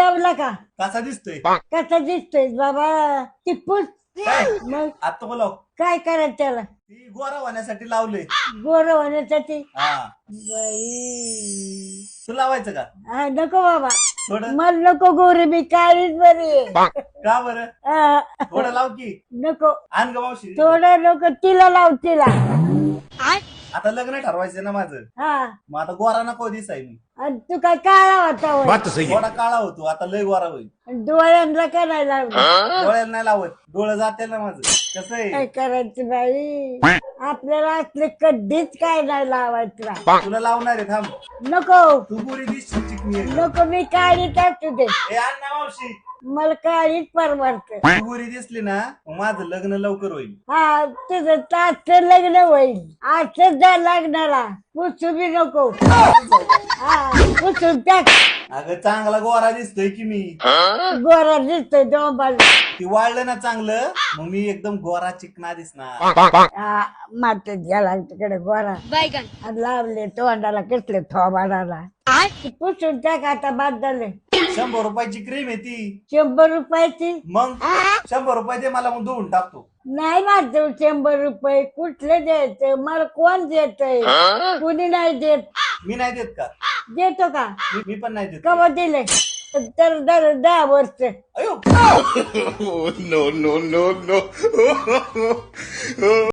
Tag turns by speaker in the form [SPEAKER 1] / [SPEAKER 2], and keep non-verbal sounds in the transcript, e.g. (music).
[SPEAKER 1] जेवला का
[SPEAKER 2] कसा दिसतोय?
[SPEAKER 1] कसा दिसतोय? बाबा टिपूस
[SPEAKER 2] काय?
[SPEAKER 1] मग
[SPEAKER 2] आता बोलाव.
[SPEAKER 1] काय करायचं त्याला?
[SPEAKER 2] ती गोरा होण्यासाठी लावले
[SPEAKER 1] गोर होण्यासाठी?
[SPEAKER 2] हा.
[SPEAKER 1] बाई.
[SPEAKER 2] तू लावायचं का?
[SPEAKER 1] हा, नको बाबा.
[SPEAKER 2] थोडं.
[SPEAKER 1] मला नको गोरी मी काळीच बरी. आहे.
[SPEAKER 2] का बरं?
[SPEAKER 1] हा,
[SPEAKER 2] थोडं लाव की.
[SPEAKER 1] नको.
[SPEAKER 2] आण ग मावशी.
[SPEAKER 1] थोडं नको तिला लाव तिला.
[SPEAKER 2] आता लग्न ठरवायचं ना माझं.
[SPEAKER 1] हा.
[SPEAKER 2] मग आता गोरा नको दिसाय मी.
[SPEAKER 1] आणि तू काय काळा होता होय.
[SPEAKER 2] काळा होतो आता लय गोरा होईल.
[SPEAKER 1] डोळ्यांना का नाही लावलं.
[SPEAKER 2] डोळ्याला नाही लावत. डोळं जाते ना माझं. कसं
[SPEAKER 1] काय
[SPEAKER 2] आहे
[SPEAKER 1] करायचं बाई? आपल्याला असले कधीच काय नाही लावायचं
[SPEAKER 2] तुला लावणार आहे थांब.
[SPEAKER 1] नको.
[SPEAKER 2] तू गोरी दिसशील चिकनी आहे.
[SPEAKER 1] नको मी काळीच असू दे.
[SPEAKER 2] ए मावशी.
[SPEAKER 1] मला काळीच परवडत.
[SPEAKER 2] तू गोरी दिसली ना मग माझं लग्न लवकर होईल.
[SPEAKER 1] हा तुझं तास लग्न होईल. असं जा लग्नाला. पुसू बी नको. हा. टाक
[SPEAKER 2] अगं चांगला गोरा दिसतोय की मी.
[SPEAKER 1] गोरा दिसतोय डोंबाल
[SPEAKER 2] ती वाढलं ना चांगलं मग मी एकदम गोरा चिकना दिसणार.
[SPEAKER 1] माते गेला तिकडे गोरा. आणि लावले तोंडाला कसले थोबाडाला पुसून टाक आता बाद झाले
[SPEAKER 2] शंभर रुपयाची क्रीम आहे ती.
[SPEAKER 1] शंभर रुपयाची?
[SPEAKER 2] मग? शंभर रुपये दे मला मग धुवून टाकतो.
[SPEAKER 1] नाही तो शंभर रुपये कुठले द्यायचं? मला कोण देतय? कुणी नाही देत.
[SPEAKER 2] मी नाही देत का?
[SPEAKER 1] देतो का?
[SPEAKER 2] मी- मी पण नाही देत.
[SPEAKER 1] कवा दिले तर दर दहा वर्ष.
[SPEAKER 2] अयो! (laughs)
[SPEAKER 3] No. (laughs)